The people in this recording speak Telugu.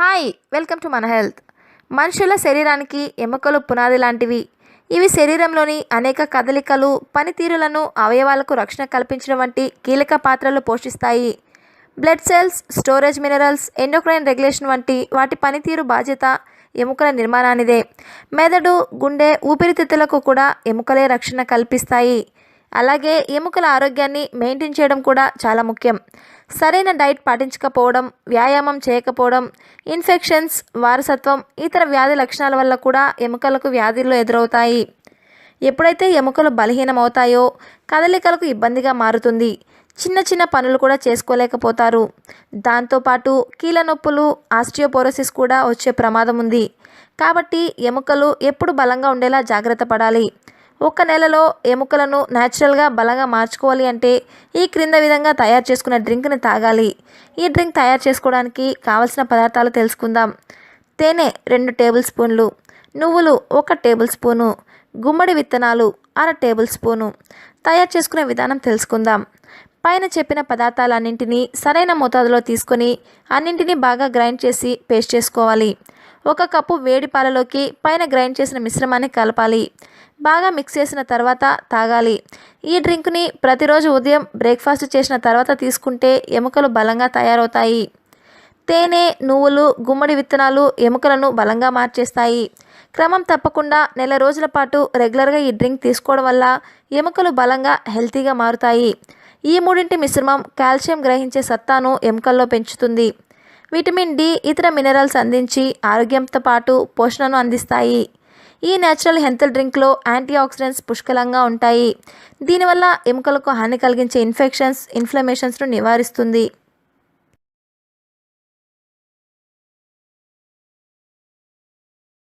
హాయ్ వెల్కమ్ టు మన హెల్త్. మనుషుల శరీరానికి ఎముకలు పునాది లాంటివి. ఇవి శరీరంలోని అనేక కదలికలు పనితీరులను అవయవాలకు రక్షణ కల్పించడం వంటి కీలక పాత్రలు పోషిస్తాయి. Blood cells storage minerals endocrine regulation వంటి వాటి పనితీరు బాధ్యత ఎముకల నిర్మాణానిదే. మెదడు గుండె ఊపిరితిత్తులకు కూడా ఎముకలే రక్షణ కల్పిస్తాయి. అలాగే ఎముకల ఆరోగ్యాన్ని మెయింటైన్ చేయడం కూడా చాలా ముఖ్యం. సరైన డైట్ పాటించకపోవడం వ్యాయామం చేయకపోవడం ఇన్ఫెక్షన్స్ వారసత్వం ఇతర వ్యాధి లక్షణాల వల్ల కూడా ఎముకలకు వ్యాధులు ఎదురవుతాయి. ఎప్పుడైతే ఎముకలు బలహీనమవుతాయో కదలికలకు ఇబ్బందిగా మారుతుంది. చిన్న చిన్న పనులు కూడా చేసుకోలేకపోతారు. దాంతోపాటు కీళ్ళ నొప్పులు ఆస్ట్రియోపోరోసిస్ కూడా వచ్చే ప్రమాదం ఉంది. కాబట్టి ఎముకలు ఎప్పుడు బలంగా ఉండేలా జాగ్రత్త పడాలి. ఒక నెలలో ఎముకలను న్యాచురల్గా బలంగా మార్చుకోవాలి అంటే ఈ క్రింద విధంగా తయారు చేసుకున్న డ్రింక్ని తాగాలి. ఈ డ్రింక్ తయారు చేసుకోవడానికి కావలసిన పదార్థాలు తెలుసుకుందాం. తేనె రెండు టేబుల్ స్పూన్లు నువ్వులు ఒక టేబుల్ స్పూను గుమ్మడి విత్తనాలు అర టేబుల్ స్పూను. తయారు చేసుకునే విధానం తెలుసుకుందాం. పైన చెప్పిన పదార్థాలన్నింటినీ సరైన మోతాదులో తీసుకొని అన్నింటినీ బాగా గ్రైండ్ చేసి పేస్ట్ చేసుకోవాలి. ఒక కప్పు వేడి పాలలోకి పైన గ్రైండ్ చేసిన మిశ్రమాన్ని కలపాలి. బాగా మిక్స్ చేసిన తర్వాత తాగాలి. ఈ డ్రింక్ని ప్రతిరోజు ఉదయం బ్రేక్ఫాస్ట్ చేసిన తర్వాత తీసుకుంటే ఎముకలు బలంగా తయారవుతాయి. తేనె నువ్వులు గుమ్మడి విత్తనాలు ఎముకలను బలంగా మార్చేస్తాయి. క్రమం తప్పకుండా నెల రోజుల పాటు రెగ్యులర్గా ఈ డ్రింక్ తీసుకోవడం వల్ల ఎముకలు బలంగా హెల్తీగా మారుతాయి. ఈ మూడింటి మిశ్రమం కాల్షియం గ్రహించే సత్తాను ఎముకల్లో పెంచుతుంది. విటమిన్ డి ఇతర మినరల్స్ అందించి ఆరోగ్యంతో పాటు పోషణను అందిస్తాయి. ఈ నేచురల్ హెల్త్ డ్రింక్లో యాంటీ ఆక్సిడెంట్స్ పుష్కలంగా ఉంటాయి. దీనివల్ల ఎముకలకు హాని కలిగించే ఇన్ఫెక్షన్స్ ఇన్ఫ్లమేషన్స్ను నివారిస్తుంది.